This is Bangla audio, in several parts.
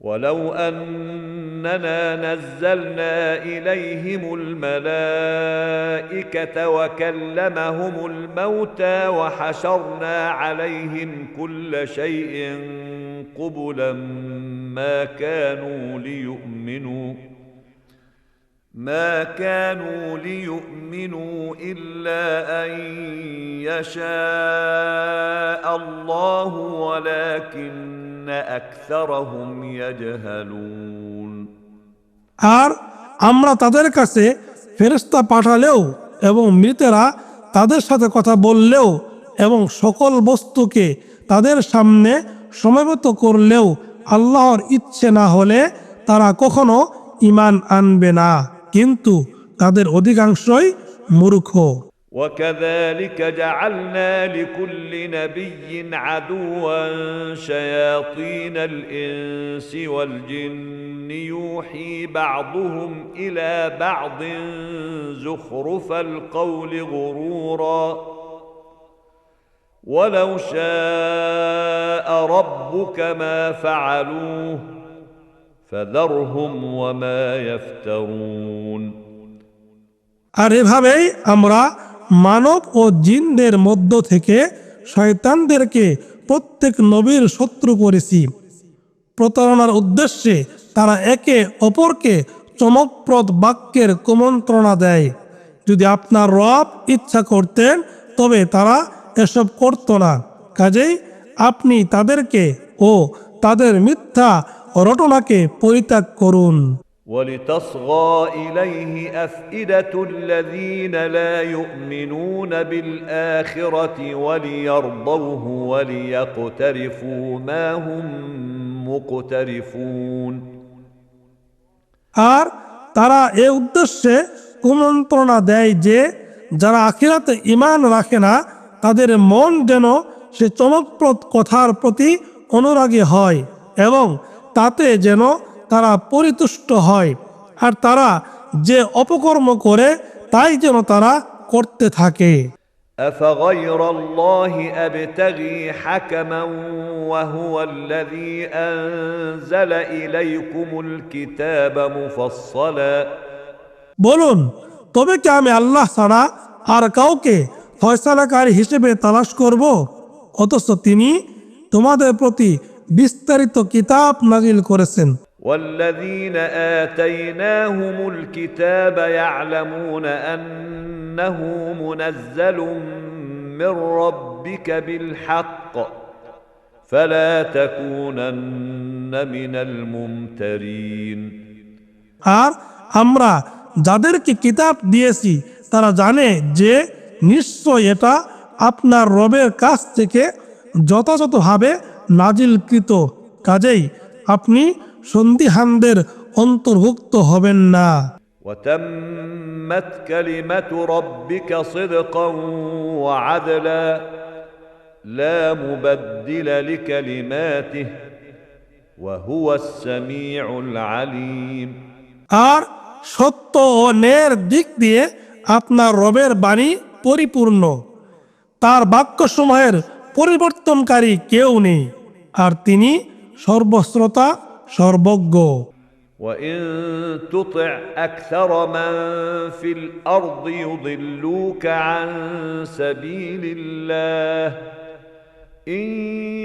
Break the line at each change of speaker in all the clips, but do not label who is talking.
ولو أننا نزلنا إليهم الملائكة وكلمهم الموتى وحشرنا عليهم كل شيء قبلا ما كانوا ليؤمنوا ما كانوا ليؤمنوا إلا أن يشاء الله ولكن
আর আমরা তাদের কাছে ফেরেশতা পাঠালেও এবং মৃতেরা তাদের সাথে কথা বললেও এবং সকল বস্তুকে তাদের সামনে সমবেত করলেও আল্লাহর ইচ্ছে না হলে তারা কখনো ইমান আনবে না। কিন্তু তাদের অধিকাংশই মূর্খ।
وكذلك جعلنا لكل نبي عدوا شياطين الانس والجن يوحي بعضهم الى بعض زخرف القول غرورا ولو شاء ربك ما فعلوه فذرهم وما يفترون
আর এভাবেই আমরা মানব ও জিনদের মধ্য থেকে শয়তানদেরকে প্রত্যেক নবীর শত্রু করেছি। প্রতারণার উদ্দেশ্যে তারা একে অপরকে চমকপ্রদ বাক্যের কুমন্ত্রণা দেয়। যদি আপনার রব ইচ্ছা করতেন, তবে তারা এসব করত না। কাজেই আপনি তাদেরকে ও তাদের মিথ্যা রটনাকে পরিত্যাগ করুন।
ولتصغى اليه افئده الذين لا يؤمنون بالاخره وليرضوه وليقترفوا ما هم مقترفون
আর তারা এ উদ্দেশ্যে কুমন্ত্রণা দেয় যে যারা আখিরাতে ইমান রাখে না তাদের মন যেন সে চমকপ্রদ কথার প্রতি অনুরাগী হয় এবং তাতে যেন তারা পরিতুষ্ট হয় আর তারা যে অপকর্ম করে তাই যেন তারা করতে থাকে
افغير الله ابتغي حكما وهو الذي انزل اليكم الكتاب مفصلا
বলুন তবে কি আমি আল্লাহ ছাড়া আর কাউকে ফয়সালাকারী হিসেবে তালাশ করব অথচ তিনি তোমাদের প্রতি বিস্তারিত কিতাব নাজিল করেছেন
والذين آتيناهم الكتاب يعلمون أنه منزل من ربك بالحق فلا تكونن من الممترين
আর আমরা যাদেরকে কিতাব দিয়েছি তারা জানে যে নিশ্চয় এটা আপনার রবের কাছ থেকে যথাযথভাবে নাজিলকৃত কাজেই আপনি সন্দিহানদের অন্তর্ভুক্ত হবেন না
وتمت كلمة ربك صدقا وعدلا لا مبدل لكلماته وهو السميع العليم
আর সত্য ও ন্যায়ের দিক দিয়ে আপনার রবের বাণী পরিপূর্ণ তার বাক্যসমূহের পরিবর্তনকারী কেউ নেই আর তিনি সর্বশ্রোতা সর্বজ্ঞ
وإن تطع أكثر من في الأرض يضلوك عن سبيل الله إن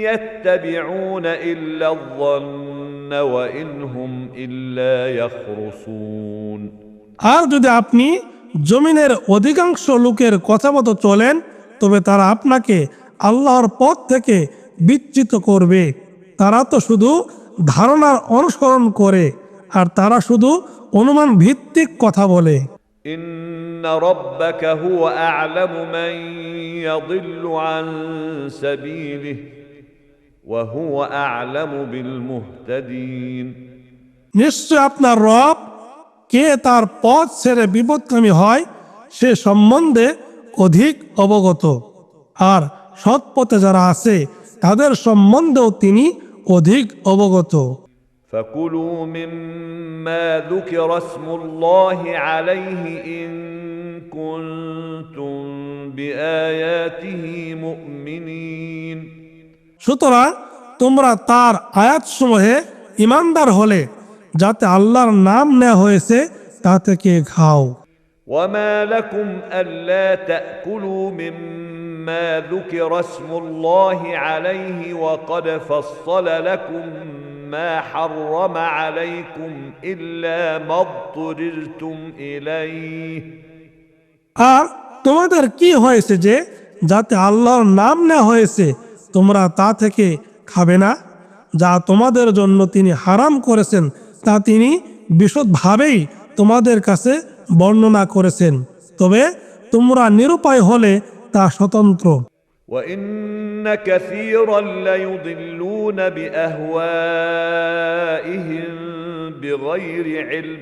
يتبعون إلا الظن وإن هم إلا يخرصون
আর যদি আপনি জমিনের অধিকাংশ লোকের কথা মতো চলেন তবে তারা আপনাকে আল্লাহর পথ থেকে বিচ্যুত করবে তারা তো শুধু ধারণার অনুসরণ করে আর তারা শুধু অনুমান ভিত্তিক কথা বলে
إن ربك هو أعلم من يضل عن سبيله وهو أعلم بالمهتدين
নিশ্চয় আপনার রব কে তার পথ ছেড়ে বিপদকামী হয় সে সম্বন্ধে অধিক অবগত আর সৎ পথে যারা আছে তাদের সম্বন্ধেও তিনি অধিক অবগত
فكلوا مما ذكر اسم الله عليه إن كنتم بآياته مؤمنين
সুতরাং তোমরা তার আয়াতসমূহে ইমানদার হলে যাতে আল্লাহর নাম নেওয়া হয়েছে তা থেকে খাও
وما لكم ألا تأكلوا مما ذكر اسم الله عليه وقد فصل لكم ما حرم عليكم إلا ما اضطررتم إليه
আর তোমাদের কি হয়েছে যে যাতে আল্লাহর নাম নেওয়া হয়েছে তোমরা তা থেকে খাবে না যা তোমাদের জন্য তিনি হারাম করেছেন তা তিনি বিশদভাবেই তোমাদের কাছে বর্ণনা করেছেন তবে তোমরা নিরুপায় হলে তা স্বতন্ত্র
وإن كثيرا ليضلون بأهوائهم بغير علم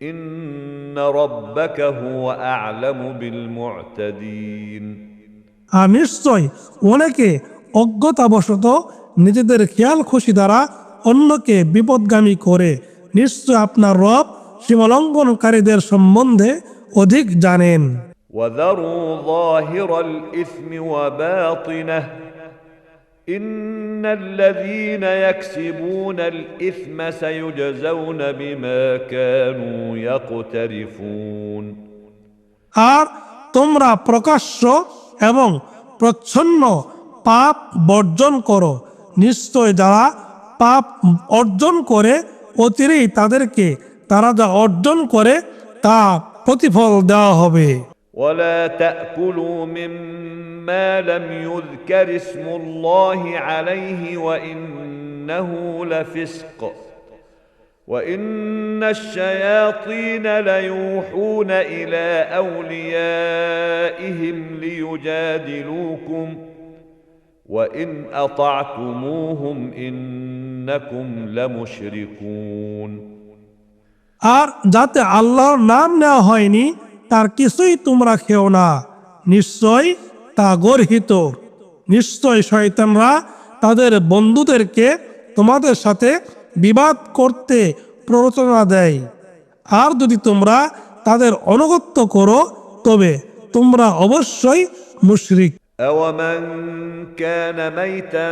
إن ربك هو أعلم بالمعتدين
আর নিশ্চয় অনেকে অজ্ঞতাবশত নিজেদের খেয়াল খুশি দ্বারা অন্যকে বিপদগামী করে নিশ্চয় আপনার রব সীমালঙ্ঘনকারীদের সম্বন্ধে অধিক জানেন
وذروا ظاهر الإثم وباطنه إن الذين يكسبون الإثم سيجزون بما كانوا يقترفون
আর তোমরা প্রকাশ্য এবং প্রচ্ছন্ন পাপ বর্জন করো নিশ্চয় যারা পাপ অর্জন করে অতিরেই তাদেরকে তারা যা অর্জন করে তা প্রতিফল দেওয়া হবে
ولا تأكلوا مما لم يذكر اسم الله عليه وإنه لفسق وإن الشياطين ليوحون إلى أوليائهم ليجادلوكم وإن أطعتموهم إنكم لمشركون
আর যাতে আল্লাহর নাম নেওয়া হয়নি তার কিছুই তোমরা খেও না। নিশ্চয় তা গর্হিত। নিশ্চয় শয়তানরা তাদের বন্ধুদেরকে তোমাদের সাথে বিবাদ করতে প্ররোচনা দেয়। আর যদি তোমরা তাদের অনুগত্য করো, তবে তোমরা অবশ্যই মুশরিক।
أومن كان ميتا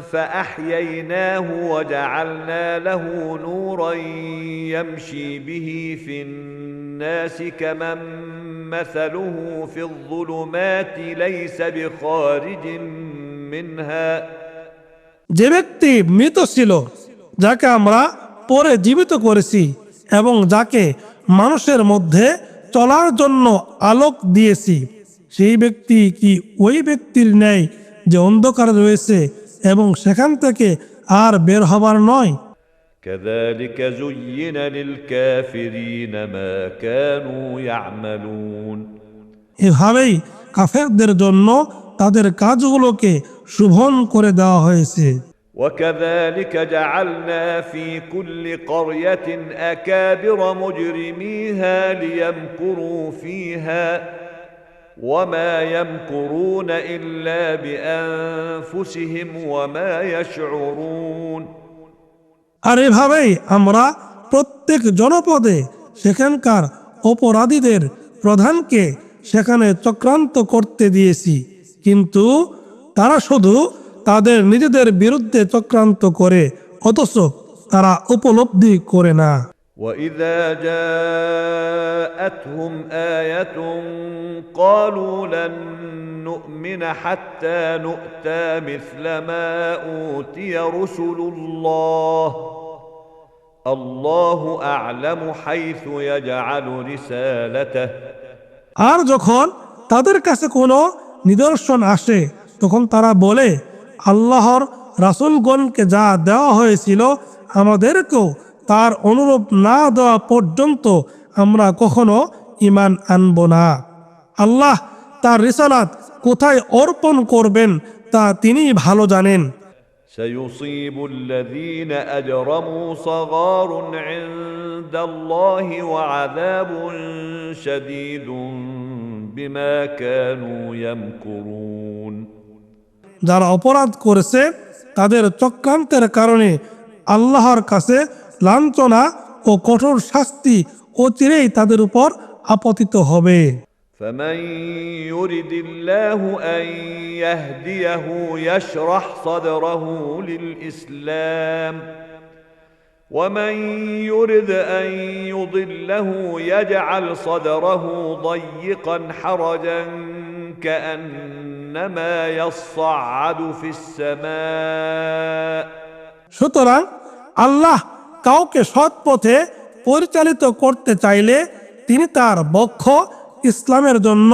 فأحييناه وجعلنا له نورا يمشي به في الناس كمن مثله في الظلمات ليس بخارج منها
যে ব্যক্তি মৃত ছিল যাকে আমরা পরে জীবিত করেছি এবং যাকে মানুষের মধ্যে চলার জন্য আলোক দিয়েছি সেই ব্যক্তি কি ওই ব্যক্তির ন্যায় যে অন্ধকার রয়েছে এবং সেখান থেকে আর বের হবার নয়
كذلك زين للكافرين ما كانوا يعملون
এভাবেই কাফেরদের জন্য তাদের কাজগুলোকে শুভন করে দেওয়া হয়েছে
وكذلك جعلنا في كل قرية أكابر مجرميها ليمكروا فيها وما يمكرون إلا بأنفسهم وما يشعرون
আর এভাবেই আমরা প্রত্যেক জনপদে সেখানকার অপরাধীদের প্রধানকে সেখানে চক্রান্ত করতে দিয়েছি কিন্তু তারা শুধু তাদের নিজেদের বিরুদ্ধে চক্রান্ত করে অথচ তারা উপলব্ধি করে না
وإذا جاءتهم آية قالوا لن نؤمن حتى نؤتى مثل ما أوتي رسل الله الله أعلم حيث يجعل رسالته
আর যখন তাদের কাছে কোনো নিদর্শন আসে তখন তারা বলে আল্লাহর রাসুলগণকে যা দেওয়া হয়েছিল আমাদেরকেও তার অনুরূপ না দেওয়া পর্যন্ত আমরা কখনো ইমান আনব না আল্লাহ তার রিসালাত কোথায় অর্পণ করবেন তা তিনি ভালো জানেন
سيصيب الذين أجرموا صغار عند الله وعذاب شديد بما كانوا يمكرون
যারা অপরাধ করেছে তাদের চক্রান্তের কারণে আল্লাহর কাছে লাঞ্ছনা ও কঠোর শাস্তি অচিরেই তাদের উপর আপতিত হবে
فمن يرد الله أن يهديه يشرح صدره للإسلام ومن يرد ان يضله يجعل صدره ضيقا حرجا كانما يصعد في السماء
সুতরাং আল্লাহ কাউকে সৎ পথে পরিচালিত করতে চাইলে তিনি তার বক্ষ ইসলামের জন্য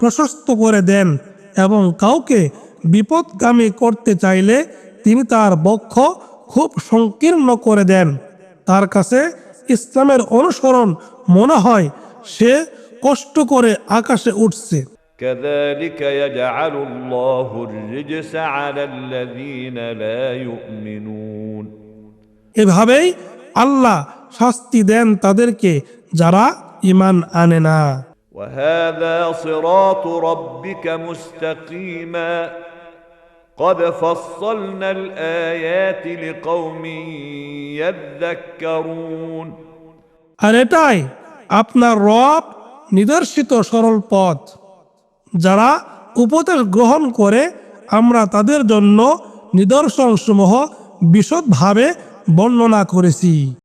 প্রশস্ত করে দেন এবং কাউকে বিপদগামী করতে চাইলে তিনি তার বক্ষ খুব সংকীর্ণ করে দেন তার কাছে ইসলামের অনুসরণ মনে হয় সে কষ্ট করে আকাশে উঠছে
كذلك يجعل الله الرجس على الذين لا يؤمنون
এভাবেই আল্লাহ শাস্তি দেন তাদেরকে যারা ইমান আনে না
وهذا صراط ربك مستقيما قد فصلنا الايات لقوم يذكرون
আর এটাই আপনার রব নিদর্শিত সরল পথ যারা উপদেশ গ্রহণ করে আমরা তাদের জন্য নিদর্শনসমূহ বিশদভাবে বর্ণনা করেছি